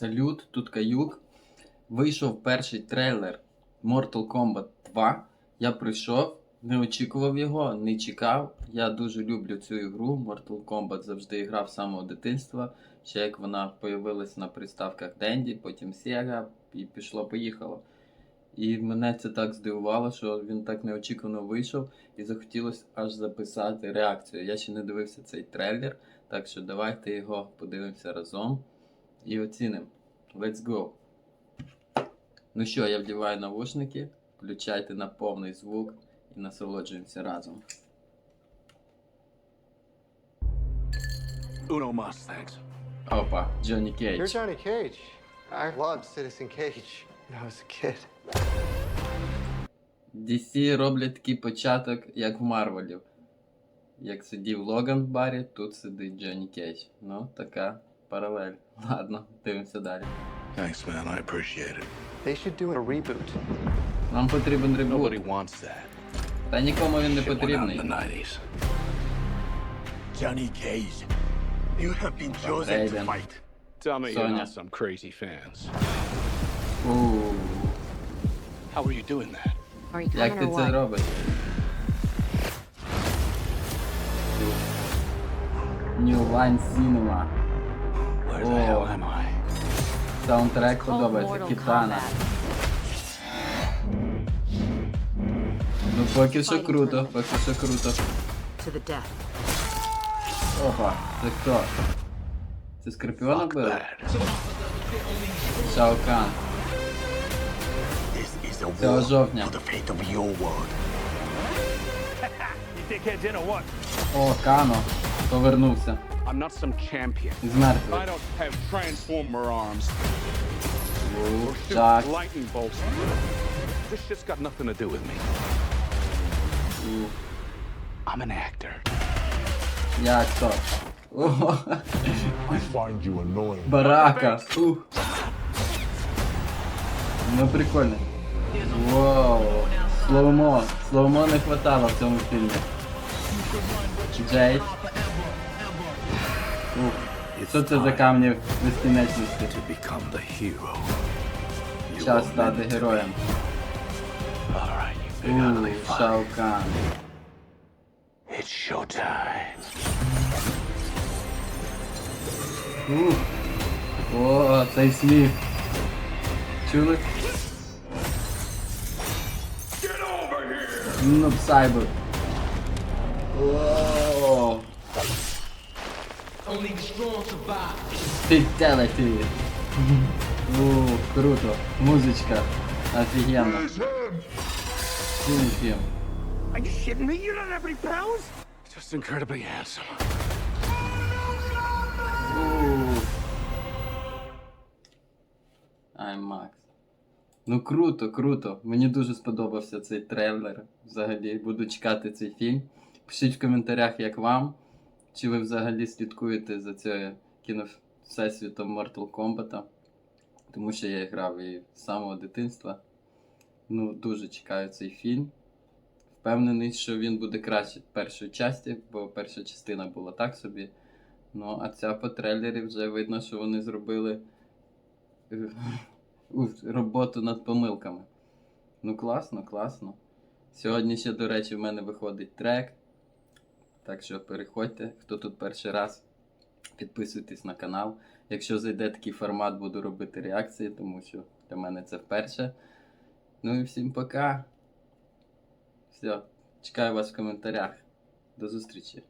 Салют, тут Каюк. Вийшов перший трейлер Mortal Kombat 2. Я прийшов, не очікував його, не чекав. Я дуже люблю цю ігру. Mortal Kombat завжди грав з самого дитинства. Ще як вона появилась на приставках Денді, потім Sega, і пішло-поїхало. І мене це так здивувало, що він так неочікувано вийшов, і захотілося аж записати реакцію. Я ще не дивився цей трейлер, так що давайте його подивимося разом і оцінимо. Let's go! Ну що, я вдіваю навушники, включайте на повний звук і насолоджуємося разом. Uno mas, thanks. Опа, Джонні You're Кейдж. Johnny Cage. I loved Citizen Cage when I was a kid. DC роблять такий початок, як в Марвелів. Як сидів Логан в барі, тут сидить Джонні Кейдж. Ну, така паралель. Ладно, дивимося далі. Thanks, man. I appreciate it. They should do a reboot. Нам потрібен Nobody ребут. wants that. Та нікому він не Shit went out in потрібний. the 90s. Johnny Cage, you have been chosen to Raiden. fight. Tell me you're Sonya. not some crazy fans. Ууу, How are you doing that? Are you як coming ти or це what? робиш? New Line Cinema. Where the Oh. hell am I? Саундтрек Called подобається. Mortal Кітана. Kombat. Ну поки що круто, поки що круто. To the death. Опа, це хто? Це Скорпіона Fuck били? that. Шао Кан. This is a Цього war жовтня. for the fate of your world. You dickheads in or what? О, Кано. Повернувся. I'm not some champion. Із I don't have transformer arms. У, Shoot Так. lightning bolts. This shit's got nothing to do with me. I'm an actor. Як то? О, I find you annoying. барака. Ух. Ну прикольно. Вау. Слоумо. Слоумо не хватало в цьому фільмі. Джейд. Ух. Що це за камні безкінечності? To become the hero. You Час will стати meant to героєм. be. All right, you big Ууу, ugly fuck. Шао Кан. It's showtime. Ух. О, цей сміх. Чули? Ну, Сайбер. О. Фітеліті. Ух, круто. Музичка. Офігенно. Фільм. Are you shitting me? You don't have any powers? Just incredibly handsome. Ух. IMAX. Ну круто, круто. Мені дуже сподобався цей трейлер. Взагалі буду чекати цей фільм. Пишіть в коментарях, як вам. Чи ви взагалі слідкуєте за цією кіно всесвітом Mortal Kombat. Тому що я грав і з самого дитинства. Ну, дуже чекаю цей фільм. Впевнений, що він буде краще першої часті, бо перша частина була так собі. Ну, а ця по трейлері вже видно, що вони зробили е, роботу над помилками. Ну, класно, класно. Сьогодні ще, до речі, в мене виходить трек. Так що переходьте, хто тут перший раз, підписуйтесь на канал. Якщо зайде такий формат, буду робити реакції, тому що для мене це вперше. Ну і всім пока. Все, чекаю вас в коментарях. До зустрічі.